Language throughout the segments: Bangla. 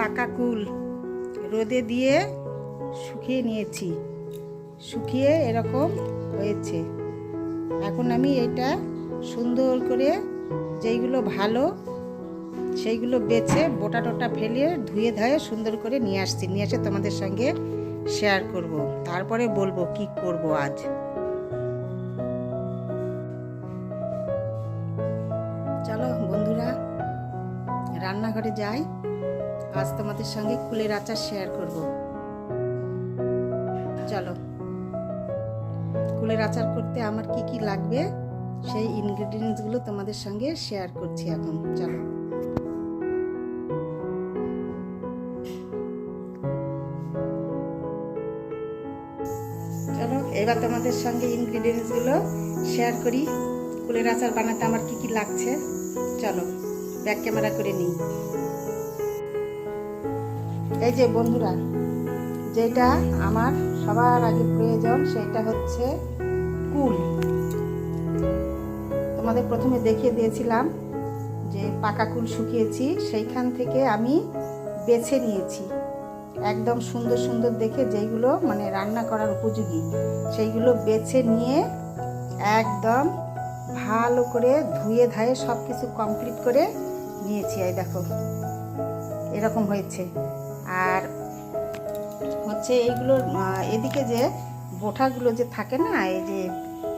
পাকা কুল। রোদে দিয়ে শুকিয়ে নিয়েছি। শুকিয়ে এরকম হয়েছে। এখন আমি এটা সুন্দর করে যেইগুলো ভালো, সেইগুলো বেছে বোটা টোটা ফেলে ধুয়ে ধুয়ে সুন্দর করে নিয়ে আসছি। নিয়ে এসে তোমাদের সঙ্গে শেয়ার করব। তারপরে বলব কি করব আজ। চলো বন্ধুরা, রান্নাঘরে যাই। আজ তোমাদের সঙ্গে কুলের আচার শেয়ার করব। চলো। কুলের আচার করতে আমার কি কি লাগবে, সেই ইনগ্রেডিয়েন্টসগুলো তোমাদের সঙ্গে শেয়ার করছি এখন। চলো। চলো, এবার তোমাদের সঙ্গে ইনগ্রেডিয়েন্টসগুলো শেয়ার করি। কুলের আচার বানাতে আমার কি কি লাগছে? চলো, ব্যাক ক্যামেরা করে নিই। এই যে বন্ধুরা, যেটা আমার সবার আগে প্রয়োজন সেটা হচ্ছে কুল। তোমাদের প্রথমে দেখিয়ে দিয়েছিলাম যে পাকা কুল শুকিয়েছি, সেইখান থেকে আমি বেছে নিয়েছি। একদম সুন্দর সুন্দর দেখে যেইগুলো মানে রান্না করার উপযোগী, সেইগুলো বেছে নিয়ে একদম ভালো করে ধুয়ে ধায়ে সব কিছু কমপ্লিট করে নিয়েছি। এই দেখো, এরকম হয়েছে। আর হচ্ছে এইগুলোর আহ, এদিকে যে বোঠাগুলো যে থাকে না এই যে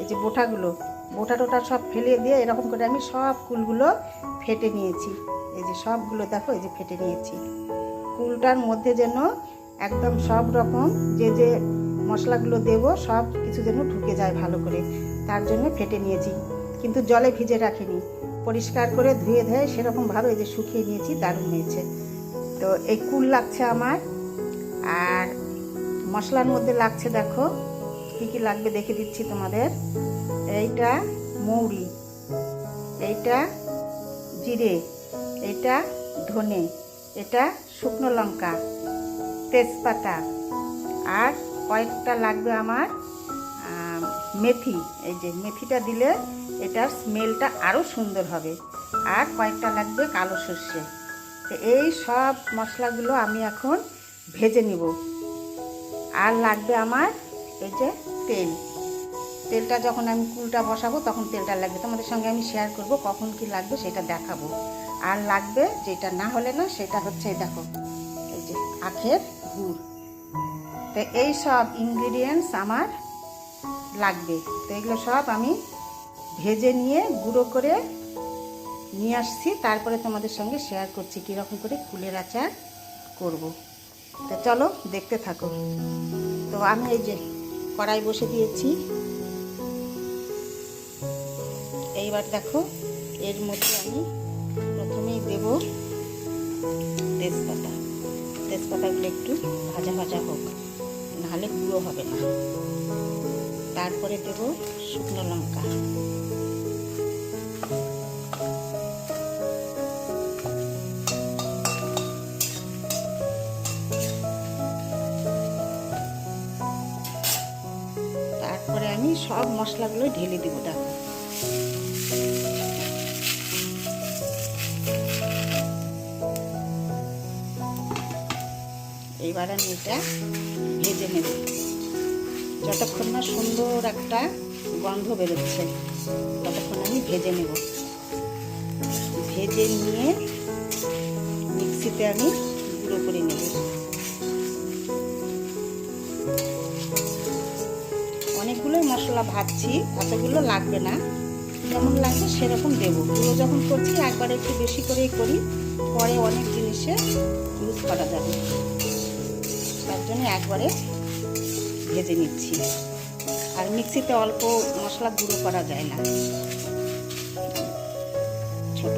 এই যে বোঠাগুলো বোটা টোটা সব ফেলে দিয়ে এরকম করে আমি সব কুলগুলো ফেটে নিয়েছি। এই যে সবগুলো দেখো এই যে ফেটে নিয়েছি। কুলটার মধ্যে যেন একদম সব রকম যে যে মশলাগুলো দেব সব কিছু যেন ঢুকে যায় ভালো করে। তার জন্য ফেটে নিয়েছি। কিন্তু জলে ভিজে রাখিনি। পরিষ্কার করে ধুয়ে ধুয়ে সেরকমভাবে এই যে শুকিয়ে নিয়েছি দারুণ হয়েছে। তো এই কুল লাগছে আমার। আর মশলার মধ্যে লাগছে দেখো, কী কী লাগবে দেখে দিচ্ছি তোমাদের। এইটা মৌরি, এইটা জিরে এটা ধনে, এটা শুকনো লঙ্কা, তেজপাতা, আর কয়েকটা লাগবে আমার মেথি। এই যে মেথিটা দিলে এটার স্মেলটা আরও সুন্দর হবে। আর কয়েকটা লাগবে কালো সর্ষে। তো এই সব মশলাগুলো আমি এখন ভেজে নিব। আর লাগবে আমার এই যে তেল। তেলটা যখন আমি কুলটা বসাবো তখন তেলটা লাগবে। তোমাদের সঙ্গে আমি শেয়ার করব কখন কি লাগবে সেটা দেখাবো। আর লাগবে যেটা না হলে না, সেটা হচ্ছে দেখো, এই যে আখের গুড়। তো এই সব ইনগ্রিডিয়েন্টস আমার লাগবে। তো এগুলো সব আমি ভেজে নিয়ে গুঁড়ো করে নিয়ে আসছি, তারপরে তোমাদের সঙ্গে শেয়ার করছি কীরকম করে কুলের আচার করব। তো চলো দেখতে থাকো। তো আমি এই যে কড়াই বসে দিয়েছি। এইবার দেখো, এর মধ্যে আমি প্রথমেই দেব তেজপাতা। তেজপাতাগুলো একটু ভাজা ভাজা হোক, নাহলে গুঁড়ো হবে না। তারপরে দেব শুকনো লঙ্কা। তারপরে আমি সব মশলাগুলো ঢেলে দিব, দেখো। এইবার আমি এটা ভেজে নেব। যতক্ষণ না সুন্দর একটা গন্ধ বেরোচ্ছে, ততক্ষণ আমি ভেজে নেব। ভেজে নিয়ে মিক্সিতে আমি গুঁড়ো করে নেব। মশলা ভাজছি এতগুলো লাগবে না। যেমন লাগবে সেরকম দেবো। গুঁড়ো যখন করছি, একবার একটু বেশি করেই করি। পরে অনেক জিনিসে ইউজ করা যাবে। তার জন্য একবারে ভেজে নিচ্ছি। আর মিক্সিতে অল্প মশলা গুঁড়ো করা যায় না। ছোট।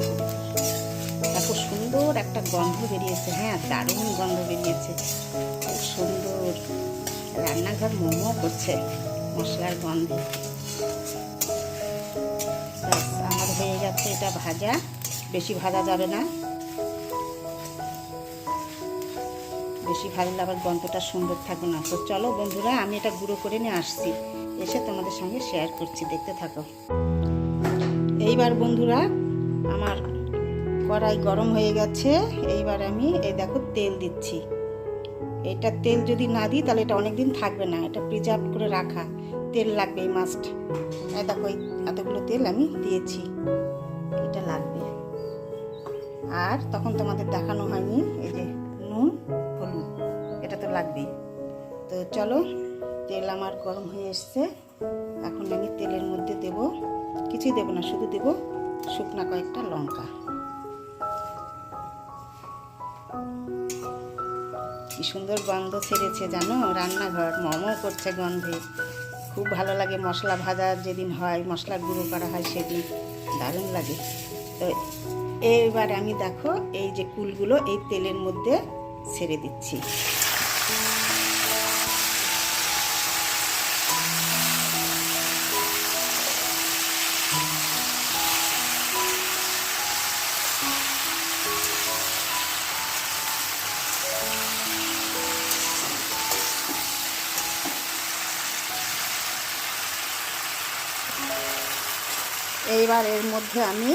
দেখো সুন্দর একটা গন্ধ বেরিয়েছে। হ্যাঁ দারুণ গন্ধ বেরিয়েছে। সুন্দর। রান্নাঘর মোমো করছে। মশলার গন্ধে। আমার হয়ে যাচ্ছে এটা ভাজা। বেশি ভাজা যাবে না। বেশি ভাজলে আবার গন্ধটা সুন্দর থাকবে না। তো চলো বন্ধুরা, আমি এটা গুঁড়ো করে নিয়ে আসছি। এসে তোমাদের সঙ্গে শেয়ার করছি, দেখতে থাকো। এইবার বন্ধুরা, আমার কড়াই গরম হয়ে গেছে। এইবার আমি এই দেখো তেল দিচ্ছি। এটা তেল যদি না দিই, তাহলে এটা অনেক দিন থাকবে না। এটা প্রিজার্ভ করে রাখা। তেল লাগবে এই মাস্ট এই দেখো এতগুলো তেল আমি দিয়েছি। এটা লাগবে। আর তখন তোমাদের দেখানো হয়নি, এই যে নুন, হলুদ। এটা তো লাগবেই। তো চলো, তেল আমার গরম হয়ে এসছে। এখন আমি তেলের মধ্যে দেব, কিছুই দেবো না, শুধু দেব শুকনা কয়েকটা লঙ্কা। কি সুন্দর গন্ধ ছেড়েছে, জানো? রান্নাঘর, মমো করছে গন্ধে। খুব ভালো লাগে। মশলা ভাজা যেদিন হয় মশলা গুঁড়ো করা হয় সেদিন দারুণ লাগে। তো এইবার আমি দেখো এই যে কুলগুলো এই তেলের মধ্যে ছেড়ে দিচ্ছি। এইবার এর মধ্যে আমি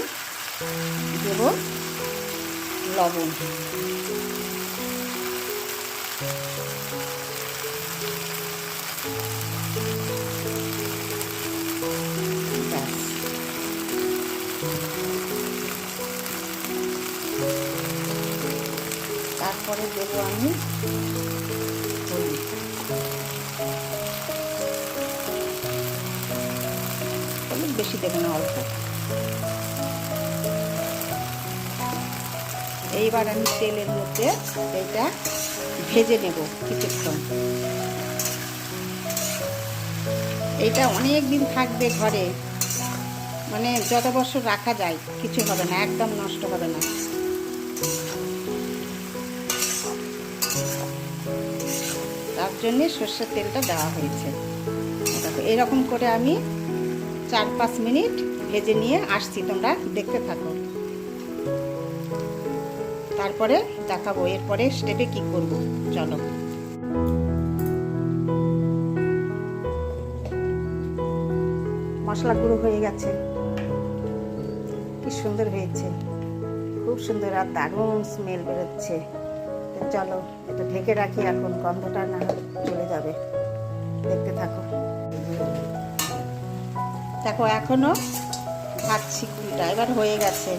দেব লবণ। তারপরে দেব আমি বেশি দেবো না অল্প। এইবার আমি তেলের মধ্যে এটা ভেজে নেব কিছুক্ষণ। এটা অনেক দিন থাকবে ঘরে। মানে যত বছর রাখা যায়, কিছু হবে না, একদম নষ্ট হবে না। তার জন্যে সর্ষের তেলটা দেওয়া হয়েছে। এরকম করে আমি চার পাঁচ মিনিট ভেজে নিয়ে আসছি, তোমরা দেখতে থাকো। তারপরে দেখাবো, এরপরে স্টেপে কি করব, চলো। মশলা গুঁড়ো হয়ে গেছে। কি সুন্দর হয়েছে। খুব সুন্দর আর দারুণ স্মেল বেরোচ্ছে। চলো, এটা ঢেকে রাখি, এখন গন্ধটা না চলে যাবে। দেখতে থাকো। দেখো, এখনও ভাজছি কুলটা এবার হয়ে গেছে।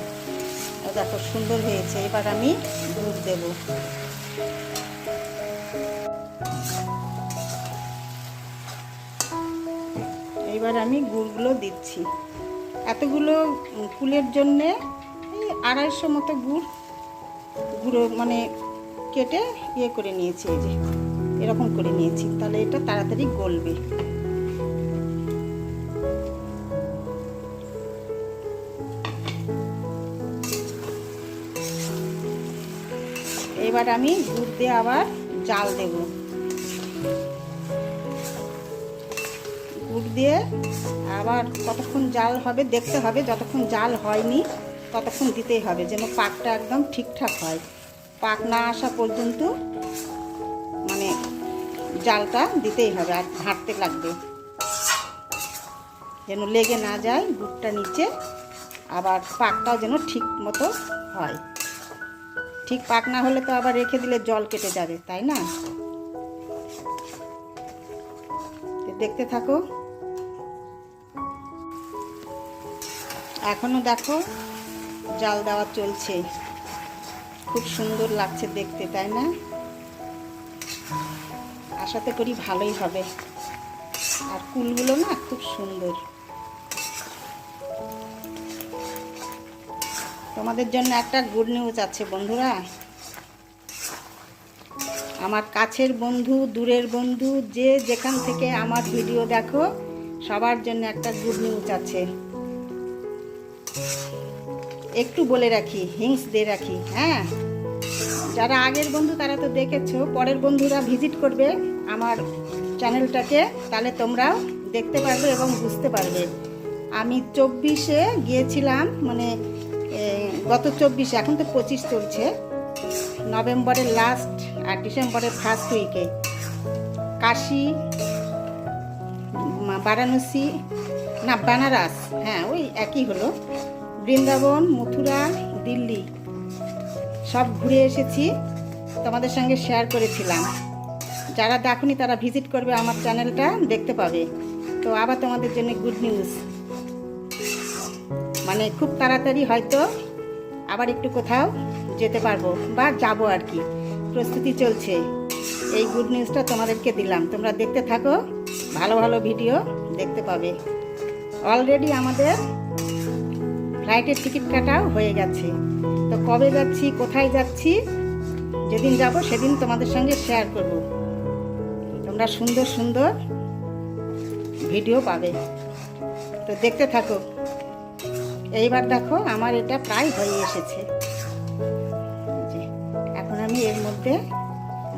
দেখো সুন্দর হয়েছে। এবার আমি দুধ দেব। এবার আমি গুড়গুলো দিচ্ছি। এতগুলো ফুলের জন্যে এই আড়াইশো মতো গুড়, গুঁড়ো মানে কেটে ইয়ে করে নিয়েছি এই যে, এরকম করে নিয়েছি। তাহলে এটা তাড়াতাড়ি গলবে। এবার আমি দুধ দিয়ে আবার জাল দেব। গুড় দিয়ে আবার কতক্ষণ জাল হবে দেখতে হবে, যতক্ষণ জাল হয়নি ততক্ষণ দিতেই হবে, যেন পাকটা একদম ঠিকঠাক হয়। পাক না আসা পর্যন্ত মানে জালটা দিতেই হবে আর ঘাঁটতে লাগবে। যেন লেগে না যায় গুড়টা নিচে আবার পাকটাও যেন ঠিক মতো হয়। ঠিক পাক না হলে তো আবার রেখে দিলে জল কেটে যাবে, তাই না? দেখতে থাকো। এখনও দেখো, জাল দেওয়া চলছে। খুব সুন্দর লাগছে দেখতে, তাই না? আশাতে করি ভালোই হবে। আর কুলগুলো না খুব সুন্দর। তোমাদের জন্য একটা গুড নিউজ আছে বন্ধুরা। আমার কাছের বন্ধু, দূরের বন্ধু, যে যেখান থেকে আমার ভিডিও দেখো, সবার জন্য একটা গুড নিউজ আছে। একটু বলে রাখি হিংস দিয়ে রাখি হ্যাঁ? যারা আগের বন্ধু তারা তো দেখেছ, পরের বন্ধুরা ভিজিট করবে আমার চ্যানেলটাকে তাহলে তোমরাও দেখতে পারবে এবং বুঝতে পারবে। আমি চব্বিশে গিয়েছিলাম মানে গত চব্বিশে, এখন তো পঁচিশ চলছে। নভেম্বরের লাস্ট আর ডিসেম্বরের ফার্স্ট উইকে কাশি বারাণসী, না, বেনারস হ্যাঁ ওই একই হলো। বৃন্দাবন, মথুরা, দিল্লি, সব ঘুরে এসেছি। তোমাদের সঙ্গে শেয়ার করেছিলাম। যারা দেখনি, তারা ভিজিট করবে আমার চ্যানেলটা দেখতে পাবে। তো আবার তোমাদের জন্য গুড নিউজ মানে খুব তাড়াতাড়ি হয়তো আবার একটু কোথাও যেতে পারব বা যাব আর কি। প্রস্তুতি চলছে। এই গুড নিউজটা তোমাদেরকে দিলাম। তোমরা দেখতে থাকো, ভালো ভালো ভিডিও দেখতে পাবে। অলরেডি আমাদের ফ্লাইটের টিকিট কাটাও হয়ে গেছে। তো কবে যাচ্ছি, কোথায় যাচ্ছি, যেদিন যাব সেদিন তোমাদের সঙ্গে শেয়ার করব। তোমরা সুন্দর সুন্দর ভিডিও পাবে। তো দেখতে থাকো। এইবার দেখো আমার এটা প্রায় হয়ে এসেছে। এখন আমি এর মধ্যে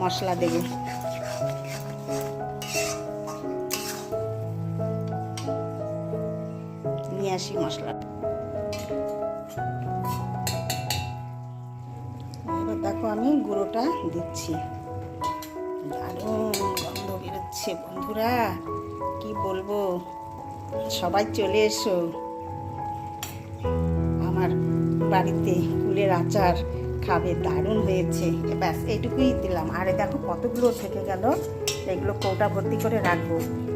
মশলা দেব। নিয়ে আসি মশলা। এবার দেখো আমি গুঁড়োটা দিচ্ছি। দারুণ গন্ধ বেরোচ্ছে। বন্ধুরা, কি বলব? সবাই চলে এসো। বাড়িতে কুলের আচার খাবে, দারুণ হয়েছে। ব্যাস, এইটুকুই দিলাম। আরে দেখো কতগুলো থেকে গেল, এগুলো কৌটা ভর্তি করে রাখব।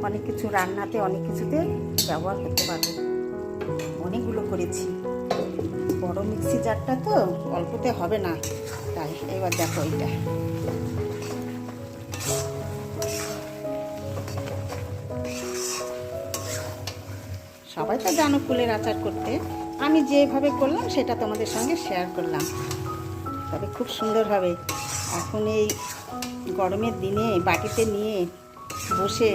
অনেক কিছু রান্নাতে, অনেক কিছুতে ব্যবহার করতে পারব। অনেকগুলো করেছি। বড় মিক্সি জারটা তো অল্পতে হবে না। তাই, এবার দেখো এটা সবাই তো জানো কুলের আচার করতে। আমি যেভাবে করলাম, সেটা তোমাদের সঙ্গে শেয়ার করলাম। তবে খুব সুন্দর হবে। এখন এই গরমের দিনে বাটিতে নিয়ে বসে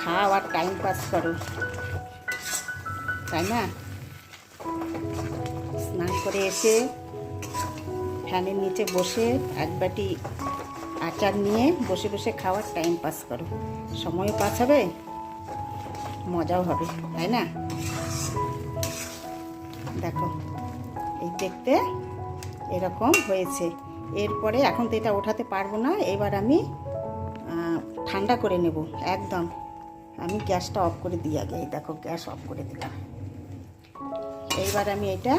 খাও আর টাইম পাস করো। তাই না? স্নান করে এসে ফ্যানের নিচে বসে এক বাটি আচার নিয়ে বসে বসে খাওয়ার টাইম পাস করো। সময়ও পাস হবে, মজাও হবে, তাই না? দেখো, এই দেখতে এরকম হয়েছে। এরপরে এখন তো এটা ওঠাতে পারব না, এবার আমি ঠান্ডা করে নেব, একদম। আমি গ্যাসটা অফ করে দিই আগে, এই দেখো, গ্যাস অফ করে দিলাম। এইবার আমি এটা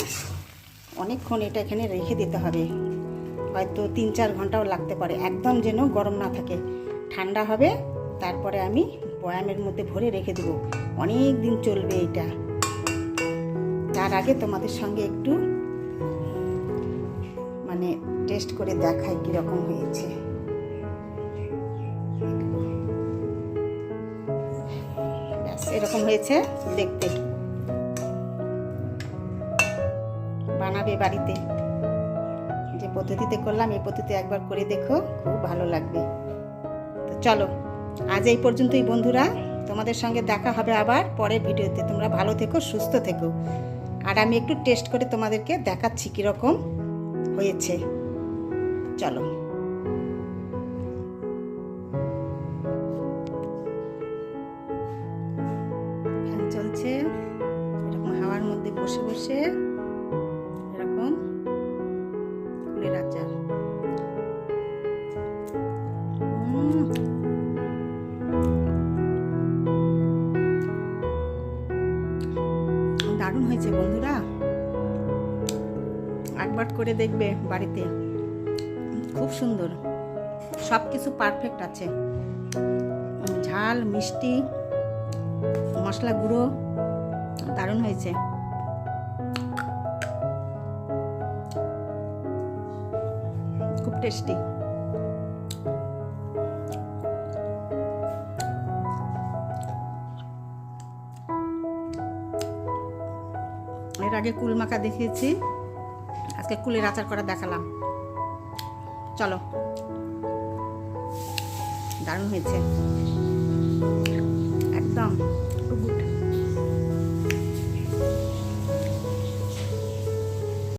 অনেকক্ষণ এটা এখানে রেখে দিতে হবে। হয়তো তিন চার ঘন্টাও লাগতে পারে, একদম যেন গরম না থাকে। ঠান্ডা হবে, তারপরে আমি বয়ামের মধ্যে ভরে রেখে দেবো। অনেক দিন চলবে এটা। তার আগে তোমাদের সঙ্গে একটু মানে টেস্ট করে দেখাই কীরকম হয়েছে। এরকম হয়েছে, দেখতে। বানাবে বাড়িতে। যে পদ্ধতিতে করলাম, এই পদ্ধতি একবার করে দেখো, খুব ভালো লাগবে। তো চলো, আজ এই পর্যন্তই বন্ধুরা। তোমাদের সঙ্গে দেখা হবে আবার পরের ভিডিওতে। তোমরা ভালো থেকো, সুস্থ থেকো। আর আমি একটু টেস্ট করে তোমাদেরকে দেখাচ্ছি কীরকম হয়েছে। চলো। হয়েছে বন্ধুরা। একবার করে দেখবে বাড়িতে। খুব সুন্দর। সব কিছু পারফেক্ট আছে। ঝাল, মিষ্টি, মশলা গুঁড়ো, দারুণ হয়েছে। খুব টেস্টি আগে কুল মাখা দেখিয়েছি। আজকে কুলের আচার করা দেখালাম। চলো। দারুণ হয়েছে। একদম।